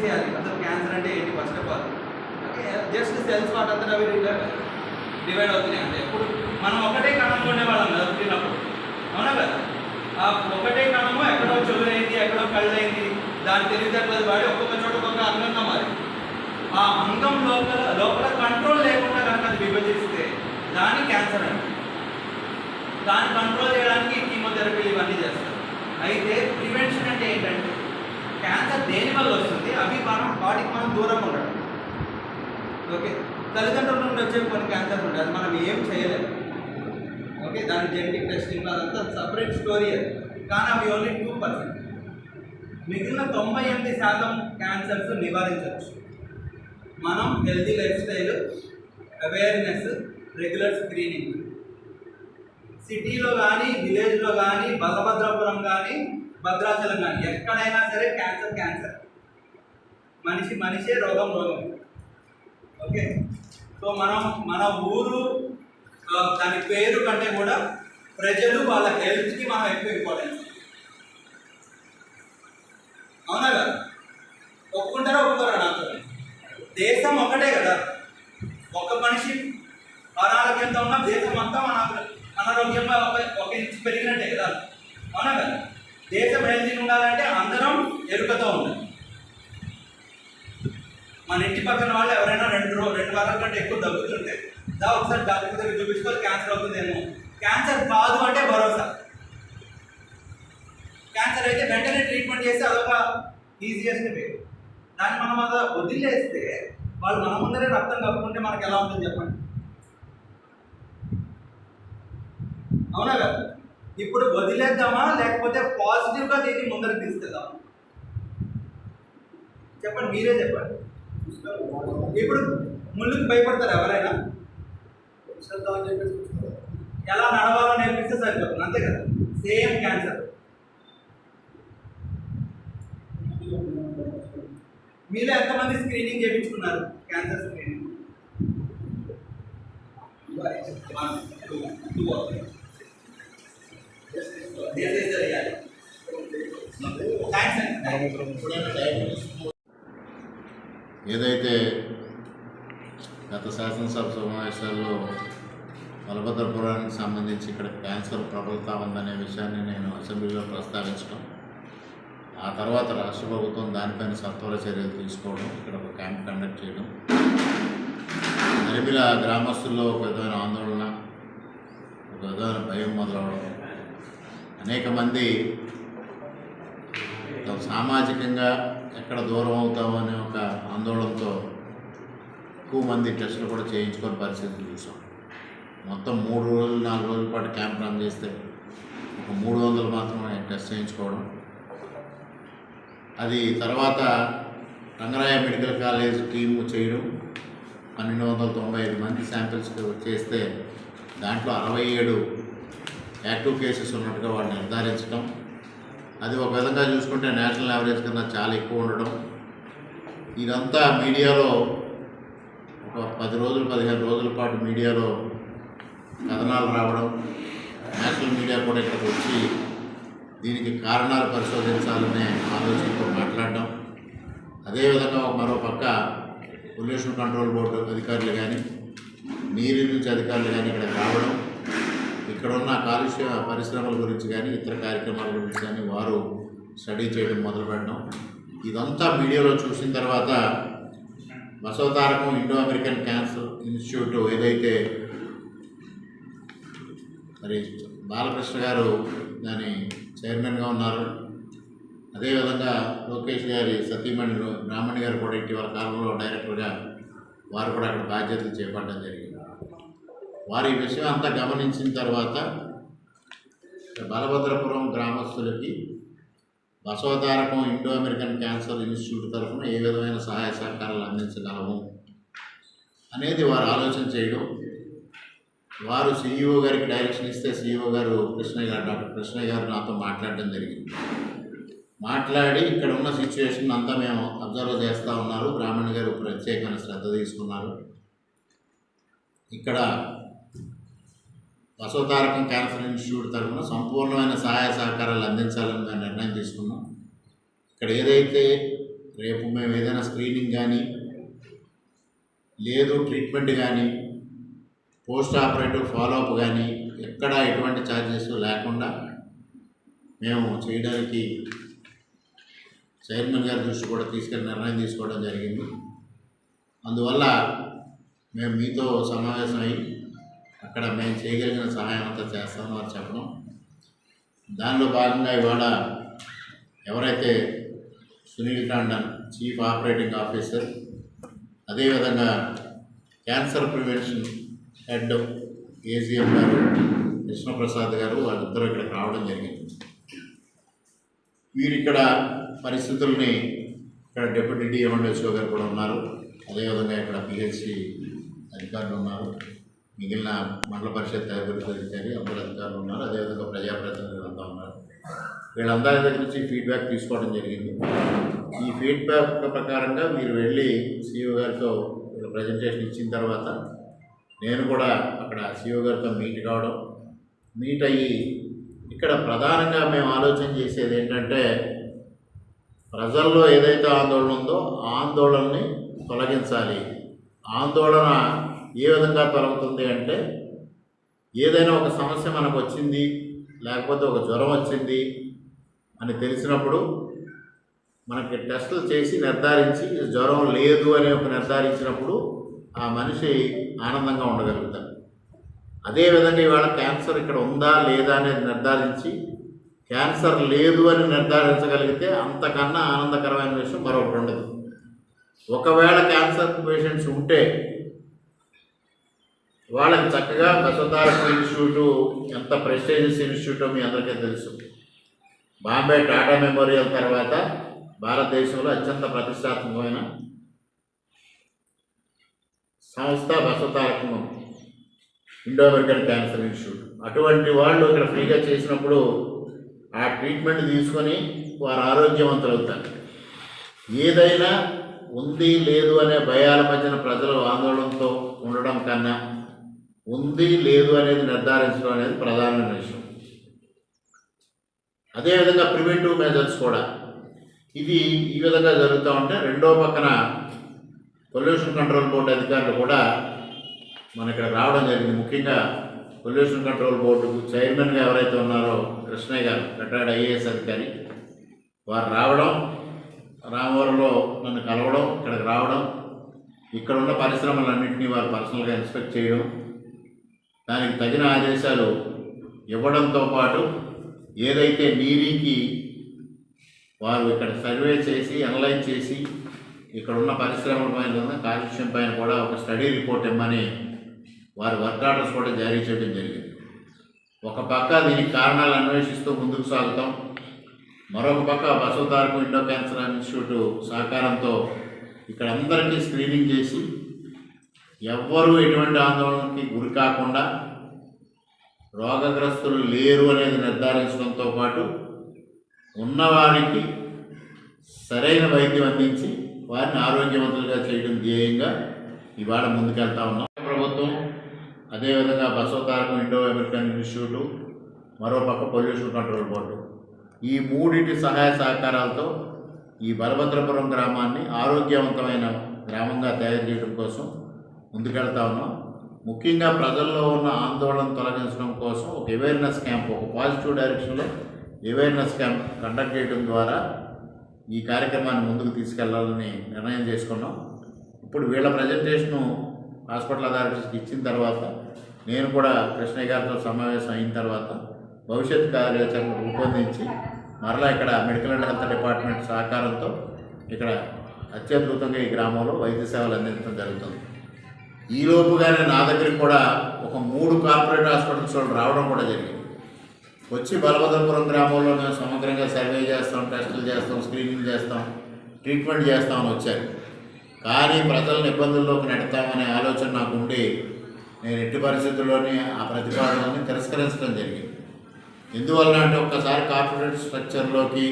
తీసేయాలి అసలు క్యాన్సర్ అంటే ఏంటి? First of all just cells వాటి అంతా అవి డివైడ్ అవుతున్నాయి అంటే ఇప్పుడు మనం ఒకటే కణంలో ఉండేవాళ్ళం కదా పుట్టినప్పుడు. అవునా కదా? ఆ ఒకటే కణము ఎక్కడో చెవులైంది ఎక్కడో కళ్ళైంది దాని తెలివితేటలు వాడి ఒక్కొక్క చోట ఒక్కొక్క అంగంగా మారి. ఆ అంగం లోపల లోపల కంట్రోల్ లేకుండా కనుక అది విభజిస్తే దాని క్యాన్సర్ అండి దాన్ని కంట్రోల్ చేయడానికి కీమోథెరపీ ఇవన్నీ చేస్తారు. అయితే ప్రివెన్షన్ అంటే ఏంటంటే క్యాన్సర్ దేని వల్ల వస్తుంది? వాటికి మనం దూరంగా ఉండడం. ఓకే? తల్లిదండ్రుల నుండి వచ్చే కొన్ని క్యాన్సర్స్ ఉంటాయి. అది మనం ఏం చేయలేము. ఓకే? దాని జెనెటిక్ టెస్టింగ్ అదంతా సపరేట్ స్టోరీ అది కానీ అవి ఓన్లీ టూ పర్సెంట్ మిగిలిన తొంభై ఎనిమిది శాతం క్యాన్సర్స్ నివారించవచ్చు. మనం healthy lifestyle awareness regular screening సిటీలో కానీ విలేజ్లో కానీ బలభద్రపురం కానీ భద్రాచలం కానీ ఎక్కడైనా సరే క్యాన్సర్ క్యాన్సర్ మనిషి మనిషే రోగం రోగం. ఓకే? సో మనం మన ఊరు దాని పేరు కంటే కూడా ప్రజలు వాళ్ళ హెల్త్కి మనం ఎక్కువ ఇంపార్టెన్స్ అవునా కదా? ఒప్పుకుంటారా ఒప్పుకోరా నాతో దేశం ఒకటే కదా? ఒక మనిషి అనారోగ్యంతో ఉన్న దేశం అంతా మన అనారోగ్యంగా ఒక ఒక ఇంచు పెరిగినట్టే కదా? అవునా కదా? దేశం హెల్తీగా ఉండాలంటే అందరం ఎరుకతో ఉండాలి. మన ఇంటి పక్కన వాళ్ళు ఎవరైనా రెండు రో రెండు వారాల కంటే ఎక్కువ తగ్గుతుంటే దా ఒకసారి డాక్టర్ దగ్గర చూపించుకోవాలి క్యాన్సర్ అవుతుందేమో. క్యాన్సర్ కాదు అంటే భరోసా. క్యాన్సర్ అయితే వెంటనే ట్రీట్మెంట్ చేస్తే అదొక ఈజియెస్ట్ వే దాన్ని మనం అలా వదిలేస్తే వాళ్ళు మన ముందరే రక్తం కప్పుకుంటే మనకు ఎలా ఉంటుంది చెప్పండి? అవునా కదా? ఇప్పుడు వదిలేద్దామా లేకపోతే పాజిటివ్గా దీన్ని ముందరకు తీసుకెళ్దామా? చెప్పండి మీరే చెప్పండి. ఇప్పుడు ముళ్ళుకి భయపడతారు ఎవరైనా? ఎలా నడవాలో నేర్పిస్తే సరిపోతుంది. అంతే కదా? Same cancer. మీలో ఎంతమంది స్క్రీనింగ్ చేయించుకున్నారు క్యాన్సర్ స్క్రీనింగ్? ఏదైతే గత శాసనసభ సమావేశాల్లో బలభద్రపురానికి సంబంధించి ఇక్కడ క్యాన్సర్ ప్రబలుతా ఉందనే విషయాన్ని నేను అసెంబ్లీలో ప్రస్తావించడం ఆ తర్వాత రాష్ట్ర ప్రభుత్వం దానిపైన సత్వర చర్యలు తీసుకోవడం ఇక్కడ ఒక క్యాంప్ కండక్ట్ చేయడం నరిమిల గ్రామస్తుల్లో ఒక విధమైన ఆందోళన ఒక విధమైన భయం మొదలవడం అనేక మంది సామాజికంగా ఎక్కడ దూరం అవుతామనే ఒక ఆందోళనతో ఎక్కువ మంది టెస్టులు కూడా చేయించుకొని పరిస్థితులు చూసాం. మొత్తం మూడు రోజులు నాలుగు రోజుల పాటు క్యాంప్ రన్ చేస్తే ఒక మూడు వందలు మాత్రమే టెస్ట్ చేయించుకోవడం. అది తర్వాత రంగరాయ మెడికల్ కాలేజ్ టీము చేయడం. పన్నెండు వందల తొంభై ఐదు మంది శాంపిల్స్ చేస్తే దాంట్లో అరవై ఏడు యాక్టివ్ కేసెస్ ఉన్నట్టుగా వాళ్ళు నిర్ధారించడం అది ఒక విధంగా చూసుకుంటే నేషనల్ యావరేజ్ కన్నా చాలా ఎక్కువ ఉండడం. ఇదంతా మీడియాలో ఒక పది రోజులు పదిహేను రోజుల పాటు మీడియాలో కథనాలు రావడం. నేషనల్ మీడియా కూడా ఇక్కడికి వచ్చి దీనికి కారణాలు పరిశోధించాలనే ఆలోచనతో మాట్లాడడం. అదేవిధంగా మరో పక్క పొల్యూషన్ కంట్రోల్ బోర్డు అధికారులు కానీ నీరు నుంచి అధికారులు కానీ ఇక్కడ రావడం. ఇక్కడ ఉన్న కాలుష్య పరిశ్రమల గురించి కానీ ఇతర కార్యక్రమాల గురించి కానీ వారు స్టడీ చేయడం మొదలుపెట్టడం. ఇదంతా మీడియాలో చూసిన తర్వాత Basavatarakam Indo American cancer institute ఏదైతే మరి బాలకృష్ణ గారు దాని చైర్మన్గా ఉన్నారు. అదేవిధంగా లోకేష్ గారి సతీమణి బ్రాహ్మణి గారు కూడా ఇటీవల కాలంలో డైరెక్టర్గా వారు కూడా అక్కడ బాధ్యతలు చేపట్టడం జరిగింది. వారి విషయం అంతా గమనించిన తర్వాత Balabhadrapuram గ్రామస్తులకి Basavatarakam Indo American cancer institute తరఫున ఏ విధమైన సహాయ సహకారాలు అందించగలము అనేది వారు ఆలోచన చేయడం. వారు సీఈఓ గారికి డైరెక్షన్ ఇస్తే సీఈఓ గారు కృష్ణయ్య గారు డాక్టర్ కృష్ణయ్య గారు నాతో మాట్లాడడం జరిగింది. మాట్లాడి ఇక్కడ ఉన్న సిచ్యువేషన్ అంతా మేము అబ్జర్వ్ చేస్తూ ఉన్నారు. బ్రాహ్మణ్ గారు ప్రత్యేకమైన శ్రద్ధ తీసుకున్నారు. ఇక్కడ బసవతారకం క్యాన్సర్ ఇన్స్టిట్యూట్ తరఫున సంపూర్ణమైన సహాయ సహకారాలు అందించాలని మేము నిర్ణయం తీసుకున్నాం. ఇక్కడ ఏదైతే రేపు మేము ఏదైనా స్క్రీనింగ్ కానీ లేదు ట్రీట్మెంట్ కానీ పోస్ట్ ఆపరేటివ్ ఫాలోఅప్ కానీ ఎక్కడ ఎటువంటి ఛార్జెస్ లేకుండా మేము చేయడానికి చైర్మన్ గారి దృష్టి కూడా తీసుకెళ్ళి నిర్ణయం తీసుకోవడం జరిగింది. అందువల్ల మేము మీతో సమావేశమై అక్కడ మేము చేయగలిగిన సహాయం అంతా చేస్తామని వారు చెప్పడం. దానిలో భాగంగా ఇవాళ ఎవరైతే Sunil Tandon chief operating officer అదేవిధంగా క్యాన్సర్ ప్రివెన్షన్ హెడ్ ఏజీఎం గారు కృష్ణప్రసాద్ గారు వాళ్ళిద్దరూ ఇక్కడికి రావడం జరిగింది. వీరు ఇక్కడ పరిస్థితుల్ని ఇక్కడ డిప్యూటీ డిఎంఎండ్ఎస్ఓ గారు కూడా ఉన్నారు. అదేవిధంగా ఇక్కడ పిహెచ్సి అధికారులు ఉన్నారు. మిగిలిన మండల పరిషత్ అభివృద్ధి అధికారి అందరూ అధికారులు ఉన్నారు. అదేవిధంగా ప్రజాప్రతినిధులు అంతా ఉన్నారు. వీళ్ళందరి దగ్గర నుంచి ఫీడ్బ్యాక్ తీసుకోవడం జరిగింది. ఈ ఫీడ్బ్యాక్ ప్రకారంగా మీరు వెళ్ళి సీఓ గారితో ప్రజెంటేషన్ ఇచ్చిన తర్వాత నేను కూడా అక్కడ సీఓ గారితో మీట్ కావడం మీట్ అయ్యి ఇక్కడ ప్రధానంగా మేము ఆలోచన చేసేది ఏంటంటే ప్రజల్లో ఏదైతే ఆందోళన ఉందో ఆందోళనని తొలగించాలి. ఆందోళన ఏ విధంగా తొలగుతుంది అంటే ఏదైనా ఒక సమస్య మనకు వచ్చింది లేకపోతే ఒక జ్వరం వచ్చింది అని తెలిసినప్పుడు మనకి టెస్టులు చేసి నిర్ధారించి జ్వరం లేదు అని ఒక నిర్ధారించినప్పుడు ఆ మనిషి ఆనందంగా ఉండగలుగుతారు అదేవిధంగా ఇవాళ క్యాన్సర్ ఇక్కడ ఉందా లేదా అనేది నిర్ధారించి క్యాన్సర్ లేదు అని నిర్ధారించగలిగితే అంతకన్నా ఆనందకరమైన విషయం మరొకటి ఉండదు. ఒకవేళ క్యాన్సర్ పేషెంట్స్ ఉంటే వాళ్ళకి చక్కగా బసవతారక ఇన్స్టిట్యూట్ ఎంత ప్రెస్టేజియస్ ఇన్స్టిట్యూటో మీ అందరికీ తెలుసు. బాంబే టాటా మెమోరియల్ తర్వాత భారతదేశంలో అత్యంత ప్రతిష్టాత్మకమైన సంస్థ Basavatarakam Indo American cancer institute. అటువంటి వాళ్ళు ఇక్కడ ఫ్రీగా చేసినప్పుడు ఆ ట్రీట్మెంట్ తీసుకొని వారు ఆరోగ్యవంతులు అవుతారు. ఏదైనా ఉంది లేదు అనే భయాల మధ్యన ప్రజలు ఆందోళనతో ఉండడం కన్నా ఉంది లేదు అనేది నిర్ధారించడం అనేది ప్రధానమైన విషయం. అదేవిధంగా ప్రివెంటివ్ మెజర్స్ కూడా. ఇది ఈ విధంగా జరుగుతూ ఉంటే రెండో పక్కన పొల్యూషన్ కంట్రోల్ బోర్డు అధికారులు కూడా మన ఇక్కడ రావడం జరిగింది. ముఖ్యంగా పొల్యూషన్ కంట్రోల్ బోర్డు చైర్మన్గా ఎవరైతే ఉన్నారో కృష్ణయ్య గారు రిటైర్డ్ ఐఏఎస్ అధికారి వారు రావడం రామవరంలో నన్ను కలవడం ఇక్కడికి రావడం ఇక్కడ ఉన్న పరిశ్రమలన్నింటినీ వారు పర్సనల్గా ఇన్స్పెక్ట్ చేయడం దానికి తగిన ఆదేశాలు ఇవ్వడంతో పాటు ఏదైతే నీరీకి వారు ఇక్కడ సర్వే చేసి అనలైజ్ చేసి ఇక్కడ ఉన్న పరిశ్రమల పైన కాలుష్యం పైన కూడా ఒక స్టడీ రిపోర్ట్ ఇమ్మని వారి వర్క్ ఆర్డర్స్ కూడా జారీ చేయడం జరిగింది. ఒక పక్క దీనికి కారణాలు అన్వేషిస్తూ ముందుకు సాగుతాం. మరొక పక్క బసవతారకు ఇండో క్యాన్సర్ ఇన్స్టిట్యూట్ సహకారంతో ఇక్కడ అందరికీ స్క్రీనింగ్ చేసి ఎవ్వరూ ఎటువంటి ఆందోళనకి గురి కాకుండా రోగగ్రస్తులు లేరు అనేది నిర్ధారించడంతో పాటు ఉన్నవారికి సరైన వైద్యం అందించి వారిని ఆరోగ్యవంతులుగా చేయడం ధ్యేయంగా ఇవాళ ముందుకెళ్తా ఉన్నాం. ప్రభుత్వం అదేవిధంగా బసవతారకం ఇండో అమెరికన్ ఇన్స్టిట్యూటు మరోపక్క పొల్యూషన్ కంట్రోల్ బోర్డు. ఈ మూడింటి సహాయ సహకారాలతో ఈ బలభద్రపురం గ్రామాన్ని ఆరోగ్యవంతమైన గ్రామంగా తయారు చేయడం కోసం ముందుకెళ్తా ఉన్నాం. ముఖ్యంగా ప్రజల్లో ఉన్న ఆందోళన తొలగించడం కోసం ఒక అవేర్నెస్ క్యాంప్ ఒక పాజిటివ్ డైరెక్షన్లో అవేర్నెస్ క్యాంప్ కండక్ట్ చేయడం ద్వారా ఈ కార్యక్రమాన్ని ముందుకు తీసుకెళ్ళాలని నిర్ణయం చేసుకున్నాం. ఇప్పుడు వీళ్ళ ప్రజెంటేషను హాస్పిటల్ అథారిటీస్కి ఇచ్చిన తర్వాత నేను కూడా కృష్ణయ్య గారితో సమావేశం అయిన తర్వాత భవిష్యత్ కార్యాచరణ రూపొందించి మరలా ఇక్కడ మెడికల్ అండ్ హెల్త్ డిపార్ట్మెంట్ సహకారంతో ఇక్కడ అత్యద్భుతంగా ఈ గ్రామంలో వైద్య సేవలు అందించడం జరుగుతుంది. ఈ నా దగ్గరికి కూడా ఒక మూడు కార్పొరేట్ హాస్పిటల్స్ వాళ్ళు రావడం కూడా జరిగింది. వచ్చి బలభద్రపురం గ్రామంలో మేము సమగ్రంగా సర్వే చేస్తాం టెస్టులు చేస్తాం స్క్రీనింగ్ చేస్తాం ట్రీట్మెంట్ చేస్తామని వచ్చారు. కానీ ప్రజలను ఇబ్బందుల్లోకి నెడతామనే ఆలోచన నాకు ఉండి నేను ఎట్టి పరిస్థితుల్లోని ఆ ప్రతిపాదనని తిరస్కరించడం జరిగింది. ఎందువల్ల అంటే ఒక్కసారి కార్పొరేట్ స్ట్రక్చర్లోకి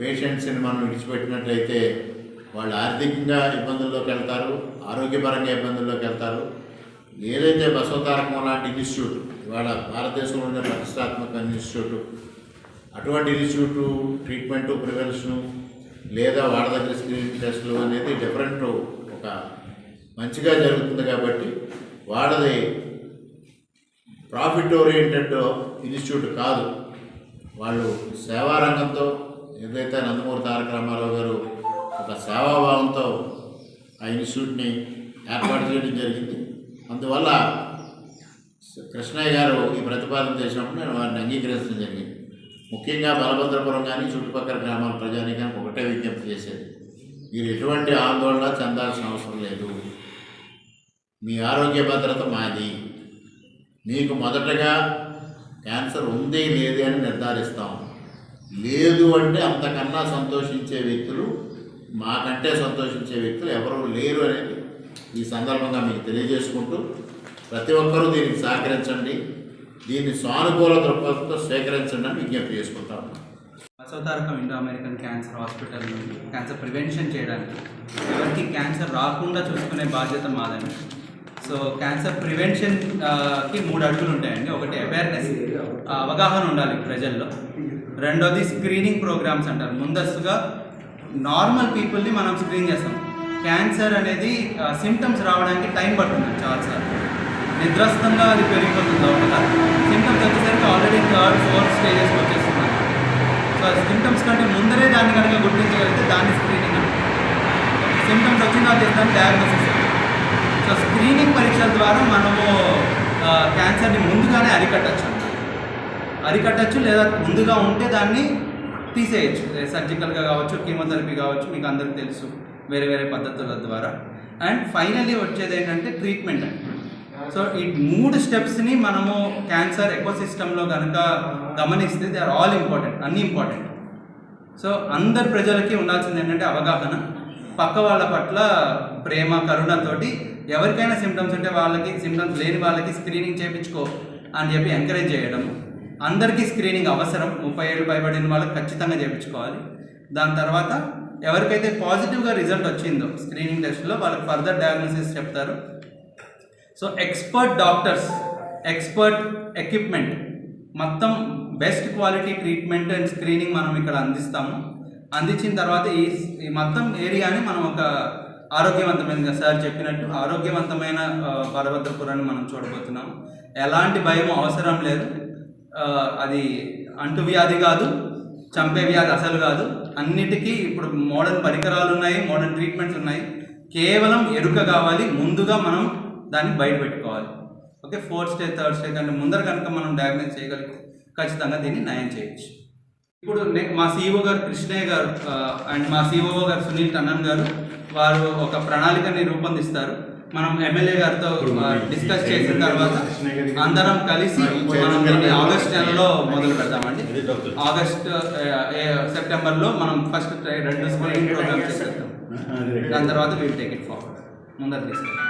పేషెంట్స్ని మనం విడిచిపెట్టినట్లయితే వాళ్ళు ఆర్థికంగా ఇబ్బందుల్లోకి వెళ్తారు ఆరోగ్యపరంగా ఇబ్బందుల్లోకి వెళ్తారు. ఏదైతే బసవతారకం లాంటి ఇన్స్టిట్యూట్ ఇవాళ భారతదేశంలో ఉండే ప్రతిష్టాత్మక ఇన్స్టిట్యూట్ అటువంటి ఇన్స్టిట్యూట్ ట్రీట్మెంటు ప్రివెన్షను లేదా వాళ్ళ దగ్గర స్క్రీనింగ్ టెస్టులు అనేది డిఫరెంట్ ఒక మంచిగా జరుగుతుంది కాబట్టి వాళ్ళది ప్రాఫిట్ ఓరియంటెడ్ ఇన్స్టిట్యూట్ కాదు. వాళ్ళు సేవా రంగంతో ఏదైతే నందమూరి తారక రామారావు గారు ఒక సేవాభావంతో ఆ ఇన్స్టిట్యూట్ని ఏర్పాటు చేయడం జరిగింది. అందువల్ల కృష్ణయ్య గారు ఈ ప్రతిపాదన చేసినప్పుడు నేను వారిని అంగీకరించడం జరిగింది. ముఖ్యంగా బలభద్రపురం కానీ చుట్టుపక్కల గ్రామాల ప్రజానికానికి ఒకటే విజ్ఞప్తి చేసేది. మీరు ఎటువంటి ఆందోళన చెందాల్సిన అవసరం లేదు. మీ ఆరోగ్య భద్రత మాది. మీకు మొదటగా క్యాన్సర్ ఉంది లేదే అని నిర్ధారిస్తాం. లేదు అంటే అంతకన్నా సంతోషించే వ్యక్తులు మాకంటే సంతోషించే వ్యక్తులు ఎవరు లేరు అనేది ఈ సందర్భంగా మీకు తెలియజేసుకుంటూ ప్రతి ఒక్కరూ దీనికి సహకరించండి. దీన్ని సానుకూల దృక్పథంతో స్వీకరించండి అని విజ్ఞప్తి చేసుకుంటాం. Basavatarakam Indo American cancer hospital నుండి క్యాన్సర్ ప్రివెన్షన్ చేయడానికి ఎవరికి క్యాన్సర్ రాకుండా చూసుకునే బాధ్యత మాదండి. సో క్యాన్సర్ ప్రివెన్షన్కి మూడు అడుగులు ఉంటాయండి. ఒకటి అవేర్నెస్ అవగాహన ఉండాలి ప్రజల్లో. రెండోది స్క్రీనింగ్ ప్రోగ్రామ్స్ అంటారు. ముందస్తుగా నార్మల్ పీపుల్ని మనం స్క్రీన్ చేస్తాం. క్యాన్సర్ అనేది సిమ్టమ్స్ రావడానికి టైం పడుతుంది చాలాసార్లు నిద్రస్తంగా అది పెరిగిపోతుంది లోపల. సిమ్టమ్స్ వచ్చేసరికి ఆల్రెడీ థర్డ్ ఫోర్త్ స్టేజెస్ వచ్చేస్తున్నారు సో సిమ్టమ్స్ కంటే ముందరే దాన్ని కనుక గుర్తించగలిగితే దాన్ని స్క్రీనింగ్ అంటారు సిమ్టమ్స్ వచ్చిన చేస్తాం డయాగ్నోసిస్ సో స్క్రీనింగ్ పరీక్షల ద్వారా మనము క్యాన్సర్ని ముందుగానే అరికట్టచ్చు. అరికట్టచ్చు లేదా ముందుగా ఉంటే దాన్ని తీసేయచ్చు. సర్జికల్గా కావచ్చు కీమోథెరపీ కావచ్చు మీకు అందరికీ తెలుసు వేరే వేరే పద్ధతుల ద్వారా. అండ్ ఫైనల్లీ వచ్చేది ఏంటంటే ట్రీట్మెంట్ సో ఈ మూడు స్టెప్స్ని మనము క్యాన్సర్ ఎకోసిస్టంలో కనుక గమనిస్తే దే ఆర్ ఆల్ ఇంపార్టెంట్ అన్నీ ఇంపార్టెంట్ సో అందరు ప్రజలకి ఉండాల్సింది ఏంటంటే అవగాహన. పక్క వాళ్ళ పట్ల ప్రేమ కరుణతోటి ఎవరికైనా సిమ్టమ్స్ ఉంటే వాళ్ళకి సిమ్టమ్స్ లేని వాళ్ళకి స్క్రీనింగ్ చేయించుకో అని చెప్పి ఎంకరేజ్ చేయడం. అందరికీ స్క్రీనింగ్ అవసరం. ముప్పై ఏళ్ళు పైబడిన వాళ్ళకి ఖచ్చితంగా చేయించుకోవాలి. దాని తర్వాత ఎవరికైతే పాజిటివ్గా రిజల్ట్ వచ్చిందో స్క్రీనింగ్ టెస్ట్లో వాళ్ళకి ఫర్దర్ డయాగ్నోసిస్ చెప్తారు. So expert doctors expert equipment మొత్తం best quality treatment and screening మనం ఇక్కడ అందిస్తాము. అందించిన తర్వాత ఈ ఈ మొత్తం ఏరియాని మనం ఒక ఆరోగ్యవంతమైన సార్ చెప్పినట్టు ఆరోగ్యవంతమైన ఆ, మనం చూడబోతున్నాం. ఎలాంటి భయం అవసరం లేదు. అది అంటువ్యాధి కాదు చంపే వ్యాధి అసలు కాదు. అన్నిటికీ ఇప్పుడు మోడర్న్ పరికరాలు ఉన్నాయి మోడర్న్ ట్రీట్మెంట్స్ ఉన్నాయి. కేవలం ఎరుక కావాలి ముందుగా మనం దాన్ని బయట పెట్టుకోవాలి. Okay fourth stage third stage కంటే ముందర కనుక మనం డయాగ్నైజ్ చేయగలిగితే ఖచ్చితంగా దీన్ని నయం చేయొచ్చు. ఇప్పుడు మా సిఇఓ గారు కృష్ణయ్య గారు అండ్ మా సిఇఓ గారు సునీల్ టన్నన్ గారు వారు ఒక ప్రణాళికని రూపొందిస్తారు. మనం ఎమ్మెల్యే గారితో డిస్కస్ చేసిన తర్వాత అందరం కలిసి మనం దీన్ని ఆగస్ట్ నెలలో మొదలు పెడతామండి. ఆగస్ట్ సెప్టెంబర్లో మనం ఫస్ట్ రెండు స్క్రీనింగ్ ప్రోగ్రామ్స్ చేసేద్దాం. దాని తర్వాత వీల్ టేక్ ఇట్ ఫార్వర్డ్ ముందర తీసుకెళ్తాం